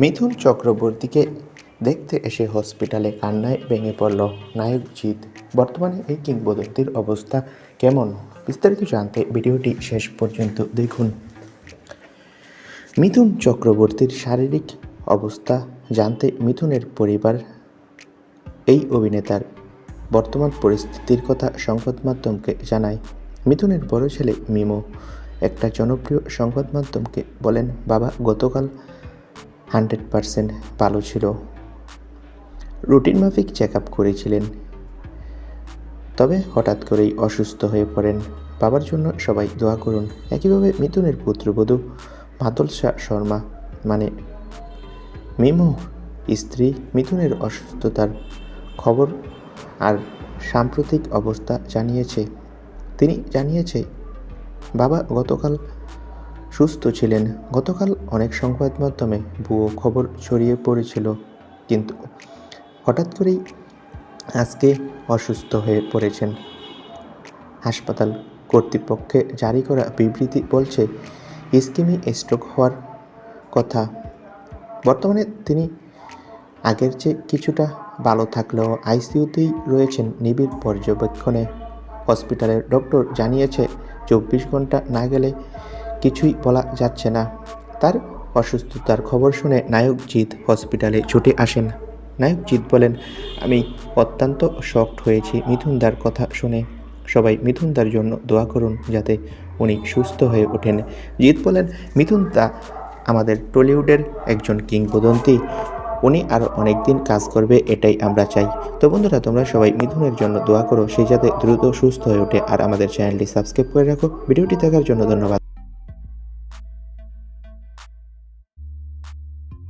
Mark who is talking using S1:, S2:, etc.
S1: মিথুন চক্রবর্তীকে দেখতে এসে হসপিটালে কান্নায় ভেঙে পড়ল নায়ক জিৎ বর্তমানে এই কিংবদন্তির অবস্থা কেমন, বিস্তারিত জানতে ভিডিওটি শেষ পর্যন্ত দেখুন। মিথুন চক্রবর্তীর শারীরিক অবস্থা জানতে মিথুনের পরিবার, এই অভিনেতার বর্তমান পরিস্থিতির কথা সংবাদ মাধ্যমকে জানায়। মিথুনের বড় ছেলে মিমো, একটা জনপ্রিয় সংবাদ মাধ্যমকে বলেন, বাবা, গতকাল হান্ড্রেড পারসেন্ট ভালো ছিল। রুটিন মাফিক চেক আপ করেছিলেন। তবে হঠাৎ করেই অসুস্থ হয়ে পড়েন। বাবার জন্য সবাই দোয়া করুন। একইভাবে মিথুনের পুত্রবধূ মাতল শাহ শর্মা মানে মিমু স্ত্রী মিথুনের অসুস্থতার খবর আর সাম্প্রতিক অবস্থা জানিয়েছে। তিনি জানিয়েছে, বাবা গতকাল সুস্থ ছিলেন। গতকাল অনেক সংবাদ মাধ্যমে ভুয়ো খবর ছড়িয়ে পড়েছিল। কিন্তু হঠাৎ করেই আজকে অসুস্থ হয়ে পড়েছেন। হাসপাতাল কর্তৃপক্ষে জারি করা বিবৃতি বলছে, ইস্কিমি স্ট্রোক হওয়ার কথা। বর্তমানে তিনি আগের চেয়ে কিছুটা ভালো থাকলেও আইসিইউতেই রয়েছেন নিবিড় পর্যবেক্ষণে। হসপিটালের ডক্টর জানিয়েছে, চব্বিশ ঘণ্টা না গেলে কিছুই বলা যাচ্ছে না। তার অসুস্থতার খবর শুনে নায়ক জিৎ হসপিটালে ছুটে আসেন। নায়ক জিৎ বলেন, আমি অত্যন্ত শকড হয়েছি মিথুনদার কথা শুনে। সবাই মিথুনদার জন্য দোয়া করুন যাতে উনি সুস্থ হয়ে ওঠেন। জিৎ বলেন, মিথুন দা আমাদের টলিউডের একজন কিংবদন্তি। উনি আরও অনেক দিন কাজ করবে, এটাই আমরা চাই। তো বন্ধুরা, তোমরা সবাই মিথুনের জন্য দোয়া করো, সে যাতে দ্রুত সুস্থ হয়ে ওঠে। আর আমাদের চ্যানেলটি সাবস্ক্রাইব করে রাখো। ভিডিওটি দেখার জন্য ধন্যবাদ।